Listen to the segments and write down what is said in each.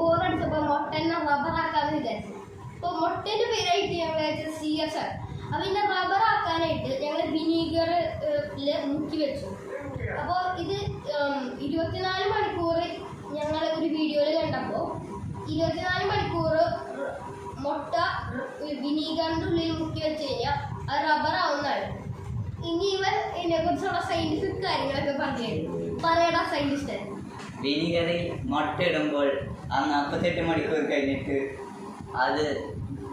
ബോറടിച്ചപ്പോൾ മുട്ടനെ റബ്ബറാക്കാന്ന് വിചാരിച്ചു. അപ്പോൾ മുട്ടേന്റെ പേരായിട്ട് ഞങ്ങൾ വിചാരിച്ചത് സി എസ് ആണ്. അപ്പോൾ പിന്നെ റബ്ബറാക്കാനായിട്ട് ഞങ്ങൾ വിനീഗർ മുക്കി വെച്ചു. അപ്പോൾ ഇത് ഇരുപത്തിനാല് മണിക്കൂർ ഞങ്ങൾ ഒരു വീഡിയോയിൽ കണ്ടപ്പോൾ ഇരുപത്തിനാല് മണിക്കൂർ മുട്ട വിനീഗറിന്റെ ഉള്ളിൽ മുക്കി വെച്ച് കഴിഞ്ഞാൽ അത് റബ്ബറാവുന്നതാണ്. ഇനി ഇവർ ഇതിനെക്കുറിച്ചുള്ള സയന്റിഫിക് കാര്യങ്ങളൊക്കെ പറഞ്ഞു പറയടാ സയന്റിസ്റ്റ് വിനിഗറിൽ മുട്ടയിടുമ്പോൾ ആ നാൽപ്പത്തെട്ട് മണിക്കൂർ കഴിഞ്ഞിട്ട് അത്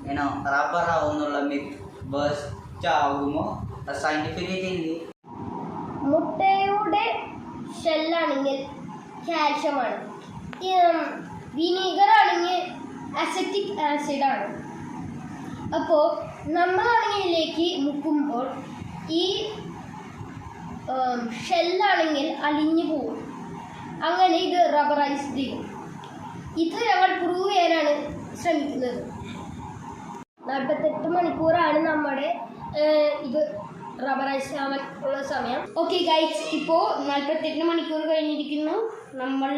ഏനോ റബ്ബർ ആവുന്നുള്ള മിത്ത് ബസ്റ്റ് ആകുമോ സയന്റിഫിക്കലി മുട്ടയുടെ ഷെല്ലാണെങ്കിൽ കാൽഷ്യമാണ് വിനീഗർ ആണെങ്കിൽ അസറ്റിക് ആസിഡാണ് അപ്പോൾ നമ്മളാണെങ്കിൽ ഇതിലേക്ക് മുക്കുമ്പോൾ ഈ ഷെല്ലാണെങ്കിൽ അലിഞ്ഞു പോകും. അങ്ങനെ ഇത് റബ്ബറൈസ്ഡ് ചെയ്യും ഇത് ഞങ്ങൾ പ്രൂവ് ചെയ്യാനാണ് ശ്രമിക്കുന്നത്. നാൽപ്പത്തെട്ട് മണിക്കൂറാണ് നമ്മുടെ ഇത് റബ്ബറൈസ് ആവാൻ ഉള്ള സമയം. ഓക്കെ ഗൈസ് ഇപ്പോൾ നാൽപ്പത്തെട്ട് മണിക്കൂർ കഴിഞ്ഞിരിക്കുന്നു. നമ്മൾ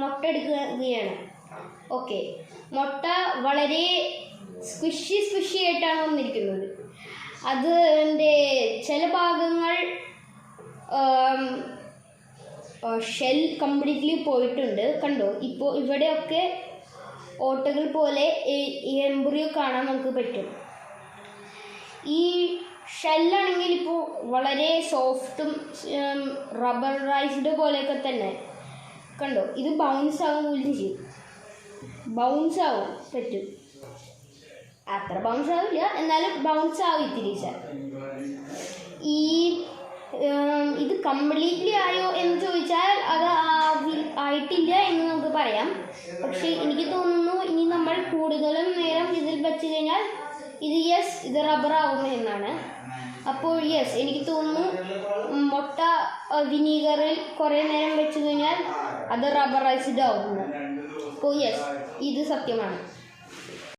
മുട്ട എടുക്കുകയാണ്. ഓക്കെ മുട്ട വളരെ സ്ക്വിഷി സ്ക്വിഷി ആയിട്ടാണ് വന്നിരിക്കുന്നത്. അത് എന്റെ ചില ഭാഗങ്ങൾ ഷെൽ കംപ്ലീറ്റ്ലി പോയിട്ടുണ്ട്. കണ്ടോ? ഇപ്പോൾ ഇവിടെയൊക്കെ ഓട്ടകൾ പോലെ എംബ്രിയോ കാണാൻ നമുക്ക് പറ്റും. ഈ ഷെല്ലാണെങ്കിൽ ഇപ്പോൾ വളരെ സോഫ്റ്റും റബ്ബറൈസ്ഡ് പോലെയൊക്കെ തന്നെ. കണ്ടോ? ഇത് ബൗൺസ് ആവും പോലും ചെയ്യും. ബൗൺസ് ആവും പറ്റും. അത്ര ബൗൺസ് ആവില്ല. എന്നാലും ബൗൺസ് ആവും ഇത്തിരി കംപ്ലീറ്റ്ലി ആയോ എന്ന് ചോദിച്ചാൽ അത് ആയിട്ടില്ല എന്ന് നമുക്ക് പറയാം. പക്ഷേ എനിക്ക് തോന്നുന്നു ഇനി നമ്മൾ കൂടുതലും നേരം ഇതിൽ വെച്ച് കഴിഞ്ഞാൽ ഇത് യെസ് ഇത് റബ്ബർ ആവും എന്നാണ്. അപ്പോൾ യെസ് എനിക്ക് തോന്നുന്നു മുട്ട വിനീഗറിൽ കുറേ നേരം വെച്ച് കഴിഞ്ഞാൽ അത് റബ്ബറൈസ്ഡ് ആവുന്നു. അപ്പോൾ യെസ് ഇത് സത്യമാണ്.